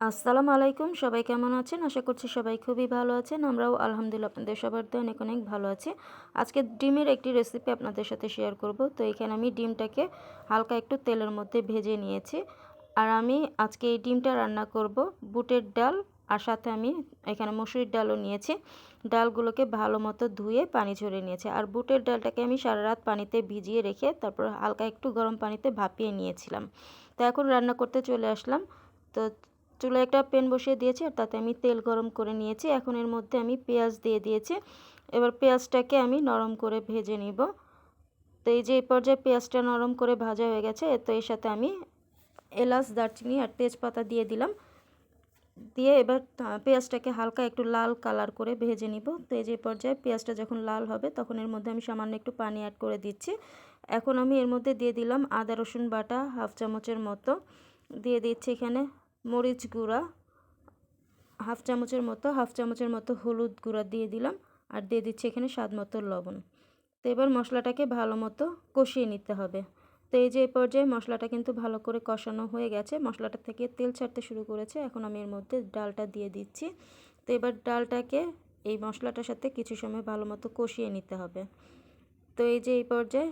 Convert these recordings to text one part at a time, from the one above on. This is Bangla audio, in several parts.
আসসালামু আলাইকুম, সবাই কেমন আছেন? আশা করছি সবাই খুবই ভালো আছেন। আমরাও আলহামদুলিল্লাহ আপনাদের সবার তো অনেক অনেক ভালো আছি। আজকে ডিমের একটি রেসিপি আপনাদের সাথে শেয়ার করব। তো এখানে আমি ডিমটাকে হালকা একটু তেলের মধ্যে ভেজে নিয়েছি। আর আমি আজকে এই ডিমটা রান্না করব বুটের ডাল আর সাথে আমি এখানে মসুরির ডালও নিয়েছি। ডালগুলোকে ভালো মতো ধুয়ে পানি ঝরে নিয়েছি। আর বুটের ডালটাকে আমি সারা রাত পানিতে ভিজিয়ে রেখে তারপর হালকা একটু গরম পানিতে ভাপিয়ে নিয়েছিলাম। তো এখন রান্না করতে চলে আসলাম। তো চুলায় একটা প্যান বসিয়ে দিয়েছি আর তাতে আমি তেল গরম করে নিয়েছি। এখন এর মধ্যে আমি পেঁয়াজ দিয়ে দিয়েছি। এবার পেঁয়াজটাকে আমি নরম করে ভেজে নিব। তো এই যে এই পর্যায়ে পেঁয়াজটা নরম করে ভাজা হয়ে গেছে, তো এর সাথে আমি এলাচ, দারচিনি আর তেজপাতা দিয়ে দিলাম। দিয়ে এবার পেঁয়াজটাকে হালকা একটু লাল কালার করে ভেজে নিব। তো এই যে পর্যায়ে পেঁয়াজটা যখন লাল হবে, তখন এর মধ্যে আমি সামান্য একটু পানি অ্যাড করে দিচ্ছি। এখন আমি এর মধ্যে দিয়ে দিলাম আদা, রসুন বাটা হাফ চামচের মতো। দিয়ে দিচ্ছি এখানে মরিচ গুঁড়া, হাফ চামচের মতো, হাফ চামচের মতো হলুদ গুঁড়া দিয়ে দিলাম আর দিয়ে দিচ্ছি এখানে স্বাদ মতো লবণ। তো এবার মশলাটাকে ভালো মতো কষিয়ে নিতে হবে। তো এই যে এই পর্যায়ে মশলাটা কিন্তু ভালো করে কষানো হয়ে গেছে, মশলাটা থেকে তেল ছাড়তে শুরু করেছে, এখন আমি এর মধ্যে ডালটা দিয়ে দিচ্ছি। তো এবার ডালটাকে এই মশলাটার সাথে কিছু সময় ভালো মতো কষিয়ে নিতে হবে। তো এই যে এই পর্যায়ে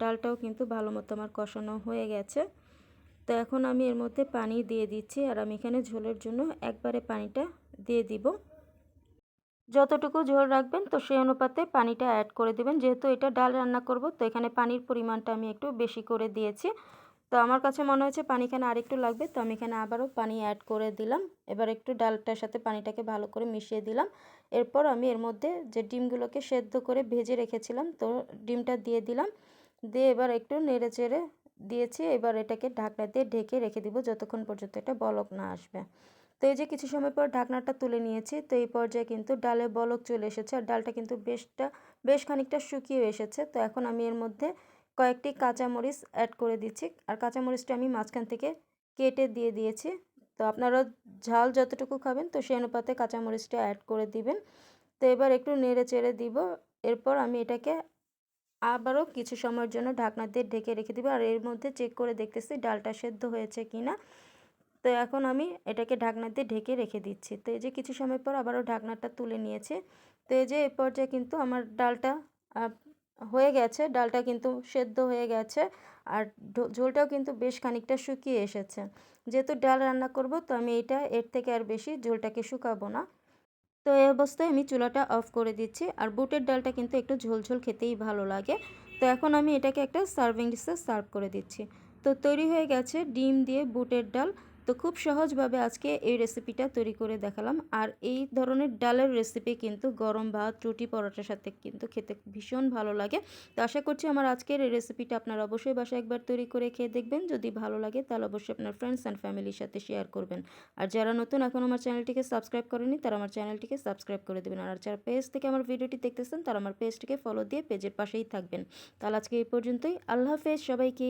ডালটাও কিন্তু ভালো মতো আমার কষানো হয়ে গেছে। তো এখন আমি এর মধ্যে পানি দিয়ে দিচ্ছি আর আমি এখানে ঝোলের জন্য একবারে পানিটা দিয়ে দিব। যতটুকু ঝোল রাখবেন তো সেই অনুপাতে পানিটা অ্যাড করে দেবেন। যেহেতু এটা ডাল রান্না করব, তো এখানে পানির পরিমাণটা আমি একটু বেশি করে দিয়েছি। তো আমার কাছে মনে হয়েছে পানি এখানে আরেকটু লাগবে, তো আমি এখানে আবারও পানি অ্যাড করে দিলাম। এবার একটু ডালটার সাথে পানিটাকে ভালো করে মিশিয়ে দিলাম। এরপর আমি এর মধ্যে যে ডিমগুলোকে সেদ্ধ করে ভেজে রেখেছিলাম, তো ডিমটা দিয়ে দিলাম। দিয়ে এবার একটু নেড়ে চেড়ে দিয়েছি, এবার এটাকে ঢাকনা দিয়ে ঢেকে রেখে দিব যতক্ষণ পর্যন্ত এটা বলক না আসবে। তো এই যে কিছু সময় পর ঢাকনাটা তুলে নিয়েছি, তো এই পর্যায়ে কিন্তু ডালে বলক চলে এসেছে আর ডালটা কিন্তু বেশটা, বেশ খানিকটা শুকিয়ে এসেছে। তো এখন আমি এর মধ্যে কয়েকটি কাঁচামরিচ অ্যাড করে দিচ্ছি আর কাঁচামরিচটা আমি মাঝখান থেকে কেটে দিয়ে দিয়েছি। তো আপনারা ঝাল যতটুকু খাবেন, তো সেই অনুপাতে কাঁচামরিচটা অ্যাড করে দিবেন। তো এবার একটু নেড়ে চেড়ে দিব, এরপর আমি এটাকে আবারও কিছু সময়ের জন্য ঢাকনা দিয়ে ঢেকে রেখে দেবো। আর এর মধ্যে চেক করে দেখতেছি ডালটা সেদ্ধ হয়েছে কি না তো এখন আমি এটাকে ঢাকনা দিয়ে ঢেকে রেখে দিচ্ছি। তো এই যে কিছু সময় পর আবারও ঢাকনাটা তুলে নিয়েছে। তো এই যে এ পর্যায়ে কিন্তু আমার ডালটা হয়ে গেছে। ডালটা কিন্তু সেদ্ধ হয়ে গেছে। আর ঝোলটাও কিন্তু বেশ খানিকটা শুকিয়ে এসেছে। যেহেতু ডাল রান্না করব, তো আমি এটা এর থেকে আর বেশি ঝোলটাকে শুকাবো না। তো এই অবস্থায় আমি চুলাটা অফ করে দিচ্ছি। আর বুটের ডালটা কিন্তু একটু ঝোলঝোল খেতেই ভালো লাগে। তো এখন আমি এটাকে একটা সার্ভিং ডিশে সার্ভ করে দিচ্ছি। তো তৈরি হয়ে গেছে ডিম দিয়ে বুটের ডাল। তো খুব সহজভাবে আজকে এই রেসিপিটা তৈরি করে দেখালাম। আর এই ধরনের ডালের রেসিপি কিন্তু গরম ভাত রুটি পরোটার সাথে কিন্তু খেতে ভীষণ ভালো লাগে। তো আশা করছি আমার আজকের এই রেসিপিটা আপনারা অবশ্যই বাসায় একবার তৈরি করে খেয়ে দেখবেন। যদি ভালো লাগে তাহলে অবশ্যই আপনার ফ্রেন্ডস অ্যান্ড ফ্যামিলির সাথে শেয়ার করবেন। আর যারা নতুন এখন আমার চ্যানেলটিকে সাবস্ক্রাইব করেনি তারা আমার চ্যানেলটিকে সাবস্ক্রাইব করে দেবেন। আর যারা পেজ থেকে আমার ভিডিওটি দেখতেছেন তারা আমার পেজটিকে ফলো দিয়ে পেজের পাশেই থাকবেন। তাহলে আজকে এই পর্যন্তই। আল্লাহ হাফেজ সবাইকে।